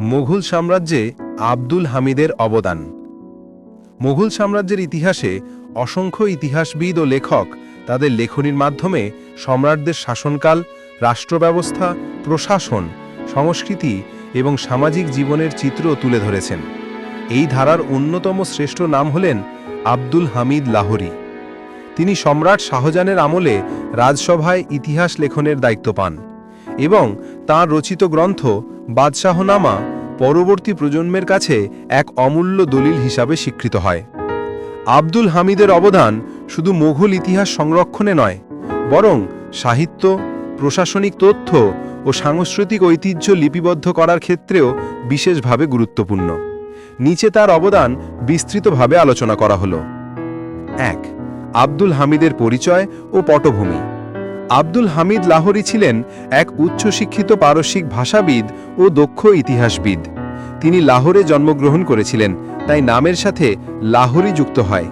মুঘল সাম্রাজ্যে আব্দুল হামিদের অবদান। মুঘল সাম্রাজ্যের ইতিহাসে অসংখ্য ইতিহাসবিদ ও লেখক তাদের লেখনীর মাধ্যমে সম্রাটদের শাসনকাল রাষ্ট্র ব্যবস্থা প্রশাসন, সংস্কৃতি এবং সামাজিক জীবনের চিত্র তুলে ধরেছেন। এই ধারার অন্যতম শ্রেষ্ঠ নাম হলেন আব্দুল হামিদ লাহোরী। তিনি সম্রাট শাহজাহানের আমলে রাজসভায় ইতিহাস লেখনের দায়িত্ব পান। এবং তাঁর রচিত গ্রন্থ বাদশাহনামা পরবর্তী প্রজন্মের কাছে এক অমূল্য দলিল হিসাবে স্বীকৃত হয়। আব্দুল হামিদের অবদান শুধু মোঘল ইতিহাস সংরক্ষণে নয়, বরং সাহিত্য, প্রশাসনিক তথ্য ও সাংস্কৃতিক ঐতিহ্য লিপিবদ্ধ করার ক্ষেত্রেও বিশেষভাবে গুরুত্বপূর্ণ। নিচে তার অবদান বিস্তৃতভাবে আলোচনা করা হলো। এক, আব্দুল হামিদের পরিচয় ও পটভূমি। আব্দুল হামিদ লাহোরি ছিলেন এক উচ্চশিক্ষিত পারস্যিক ভাষাবিদ ও দক্ষ ইতিহাসবিদ। তিনি লাহোরে জন্মগ্রহণ করেছিলেন, তাই নামের সাথে লাহোরি যুক্ত হয়।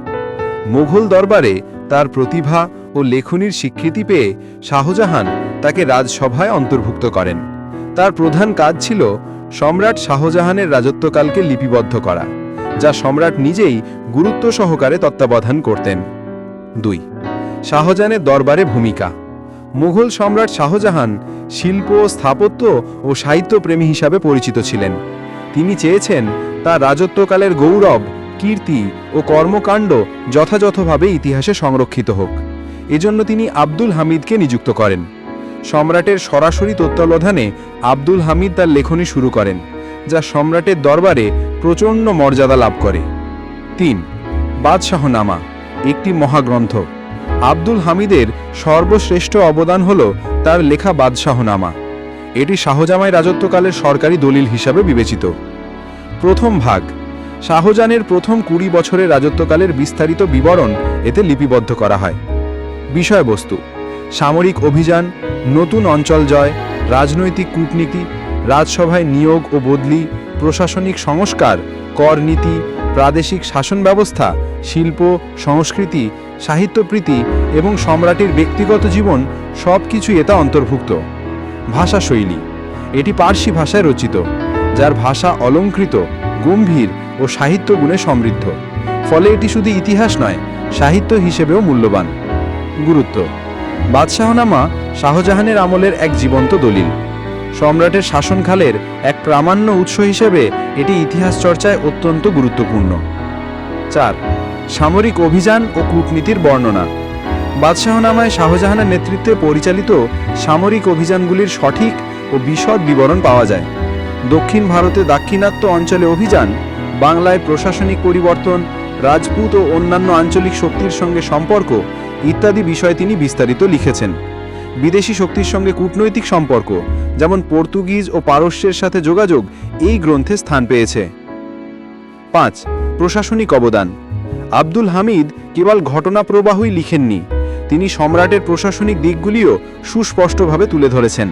মুঘল দরবারে তার প্রতিভা ও লেখনীর স্বীকৃতি পেয়ে শাহজাহান তাকে রাজসভায় অন্তর্ভুক্ত করেন। তার প্রধান কাজ ছিল সম্রাট শাহজাহানের রাজত্বকালকে লিপিবদ্ধ করা, যা সম্রাট নিজেই গুরুত্ব সহকারে তত্ত্বাবধান করতেন। দুই, শাহজাহানের দরবারে ভূমিকা। মুঘল সম্রাট শাহজাহান শিল্প, স্থাপত্য ও সাহিত্যপ্রেমী হিসাবে পরিচিত ছিলেন। তিনি চেয়েছেন তার রাজত্বকালের গৌরব, কীর্তি ও কর্মকাণ্ড যথাযথভাবে ইতিহাসে সংরক্ষিত হোক। এজন্য তিনি আব্দুল হামিদকে নিযুক্ত করেন। সম্রাটের সরাসরি তত্ত্বাবধানে আব্দুল হামিদ তার লেখনী শুরু করেন, যা সম্রাটের দরবারে প্রচণ্ড মর্যাদা লাভ করে। তিন, বাদশাহনামা, একটি মহাগ্রন্থ। আব্দুল হামিদের সর্বশ্রেষ্ঠ অবদান হল তার লেখা বাদশাহনামা। এটি শাহজামাই রাজত্বকালের সরকারি দলিল হিসাবে বিবেচিত। প্রথম ভাগ। শাহজাহানের প্রথম কুড়ি বছরের রাজত্বকালের বিস্তারিত বিবরণ এতে লিপিবদ্ধ করা হয়। বিষয়বস্তু। সামরিক অভিযান, নতুন অঞ্চল জয়, রাজনৈতিক কূটনীতি, রাজসভায় নিয়োগ ও বদলি, প্রশাসনিক সংস্কার, কর নীতি, প্রাদেশিক শাসন ব্যবস্থা, শিল্প, সংস্কৃতি সাহিত্যপ্রীতি এবং সম্রাটের ব্যক্তিগত জীবন সব কিছু এটা অন্তর্ভুক্ত ভাষাশৈলী এটি পার্সি ভাষায় রচিত, যার ভাষা অলঙ্কৃত, গম্ভীর ও সাহিত্য গুণে সমৃদ্ধ। ফলে এটি শুধু ইতিহাস নয়, সাহিত্য হিসেবেও মূল্যবান। গুরুত্ব। বাদশাহনামা শাহজাহানের আমলের এক জীবন্ত দলিল। সম্রাটের শাসনকালের এক প্রামাণ্য উৎস হিসেবে এটি ইতিহাস চর্চায় অত্যন্ত গুরুত্বপূর্ণ। চার সামরিক অভিযান ও কূটনীতির বর্ণনা। বাদশাহনামায় শাহজাহানের নেতৃত্বে পরিচালিত সামরিক অভিযানগুলির সঠিক ও বিশদ বিবরণ পাওয়া যায়। দক্ষিণ ভারতে দাক্ষিণাত্য অঞ্চলে অভিযান, বাংলায় প্রশাসনিক পরিবর্তন, রাজপুত ও অন্যান্য আঞ্চলিক শক্তির সঙ্গে সম্পর্ক ইত্যাদি বিষয়ে তিনি বিস্তারিত লিখেছেন। বিদেশি শক্তির সঙ্গে কূটনৈতিক সম্পর্ক, যেমন পর্তুগিজ ও পারস্যের সাথে যোগাযোগ, এই গ্রন্থে স্থান পেয়েছে। পাঁচ, প্রশাসনিক অবদান। আব্দুল হামিদ কেবল ঘটনা প্রবাহই লিখেননি, তিনি সম্রাটের প্রশাসনিক দিকগুলিও সুস্পষ্টভাবে তুলে ধরেছেন,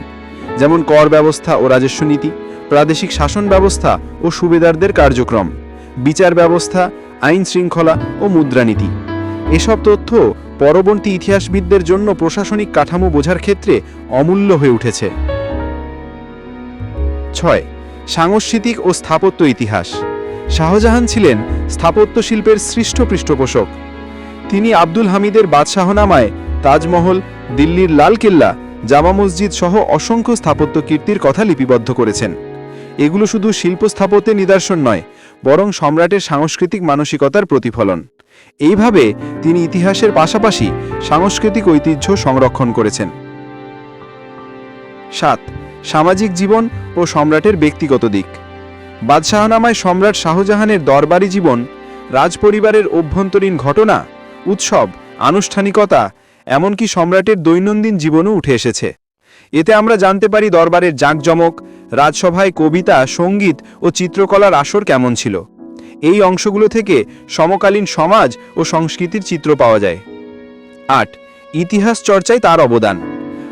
যেমন কর ব্যবস্থা ও রাজস্ব নীতি, প্রাদেশিক শাসন ব্যবস্থা ও সুবেদারদের কার্যক্রম, বিচার ব্যবস্থা, আইন শৃঙ্খলা ও মুদ্রানীতি এসব তথ্য পরবর্তী ইতিহাসবিদদের জন্য প্রশাসনিক কাঠামো বোঝার ক্ষেত্রে অমূল্য হয়ে উঠেছে। ছয়, সাংস্কৃতিক ও স্থাপত্য ইতিহাস। শাহজাহান ছিলেন স্থাপত্য শিল্পের সৃষ্ট পৃষ্ঠপোষক। তিনি আব্দুল হামিদের বাদশাহনামায় তাজমহল, দিল্লির লালকেল্লা, জামা মসজিদ সহ অসংখ্য স্থাপত্য কীর্তির কথা লিপিবদ্ধ করেছেন। এগুলো শুধু শিল্প স্থাপত্যের নিদর্শন নয়, বরং সম্রাটের সাংস্কৃতিক মানসিকতার প্রতিফলন। এইভাবে তিনি ইতিহাসের পাশাপাশি সাংস্কৃতিক ঐতিহ্য সংরক্ষণ করেছেন। সাত, সামাজিক জীবন ও সম্রাটের ব্যক্তিগত দিক। বাদশাহনামায় সম্রাট শাহজাহানের দরবারি জীবন, রাজপরিবারের অভ্যন্তরীণ ঘটনা, উৎসব, আনুষ্ঠানিকতা, এমনকি সম্রাটের দৈনন্দিন জীবনও উঠে এসেছে। এতে আমরা জানতে পারি দরবারের জাঁকজমক, রাজসভায় কবিতা, সংগীত ও চিত্রকলার আসর কেমন ছিল। এই অংশগুলো থেকে সমকালীন সমাজ ও সংস্কৃতির চিত্র পাওয়া যায়। আট, ইতিহাস চর্চায় তার অবদান।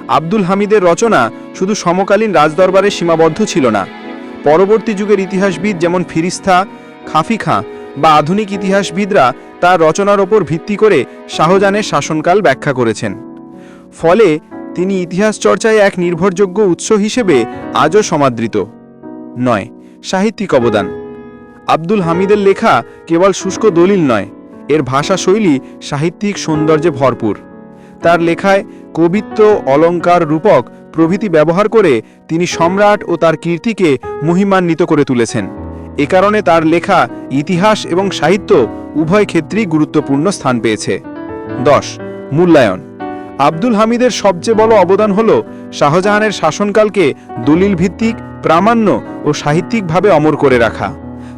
আব্দুল হামিদের রচনা শুধু সমকালীন রাজদরবারে সীমাবদ্ধ ছিল না পরবর্তী যুগের ইতিহাসবিদ যেমন ফিরিস্তা খাফি খাঁ বা আধুনিক ইতিহাসবিদরা তার রচনার ওপর ভিত্তি করে শাহজাহানের শাসনকাল ব্যাখ্যা করেছেন। ফলে তিনি ইতিহাস চর্চায় এক নির্ভরযোগ্য উৎস হিসেবে আজও সমাদৃত। নয়, সাহিত্যিক অবদান। আব্দুল হামিদের লেখা কেবল শুষ্ক দলিল নয়, এর ভাষা শৈলী সাহিত্যিক সৌন্দর্যে ভরপুর। তার লেখায় কবিত্ব, অলঙ্কার রূপক প্রভৃতি ব্যবহার করে তিনি সম্রাট ও তার কীর্তিকে মহিমান্বিত করে তুলেছেন। এ কারণে তার লেখা, ইতিহাস এবং সাহিত্য উভয় ক্ষেত্রেই গুরুত্বপূর্ণ স্থান পেয়েছে। দশ, মূল্যায়ন। আব্দুল হামিদের সবচেয়ে বড় অবদান হল শাহজাহানের শাসনকালকে দলিল ভিত্তিক প্রামাণ্য ও সাহিত্যিকভাবে অমর করে রাখা।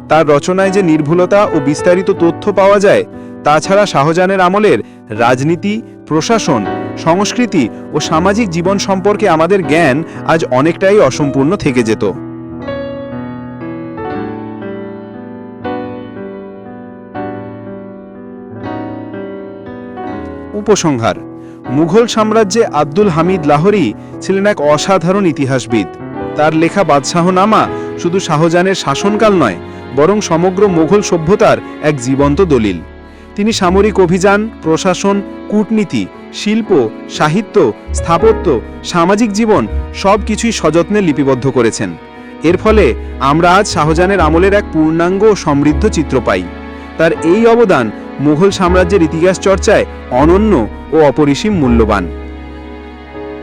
তার রচনায় যে নির্ভুলতা ও বিস্তারিত তথ্য পাওয়া যায়, তাছাড়া শাহজাহানের আমলের রাজনীতি, প্রশাসন সংস্কৃতি ও সামাজিক জীবন সম্পর্কে আমাদের জ্ঞান আজ অনেকটাই অসম্পূর্ণ থেকে যেত। উপসংহার, মুঘল সাম্রাজ্যে আব্দুল হামিদ লাহোরি ছিলেন এক অসাধারণ ইতিহাসবিদ। তার লেখা বাদশাহনামা শুধু শাহজাহানের শাসনকাল নয়, বরং সমগ্র মুঘল সভ্যতার এক জীবন্ত দলিল। তিনি সামরিক অভিযান, প্রশাসন, কূটনীতি শিল্প, সাহিত্য, স্থাপত্য, সামাজিক জীবন সব কিছুই সযত্নে লিপিবদ্ধ করেছেন। এর ফলে আমরা আজ শাহজাহানের আমলের এক পূর্ণাঙ্গ ও সমৃদ্ধ চিত্র পাই। তার এই অবদান মুঘল সাম্রাজ্যের ইতিহাস চর্চায় অনন্য ও অপরিসীম মূল্যবান।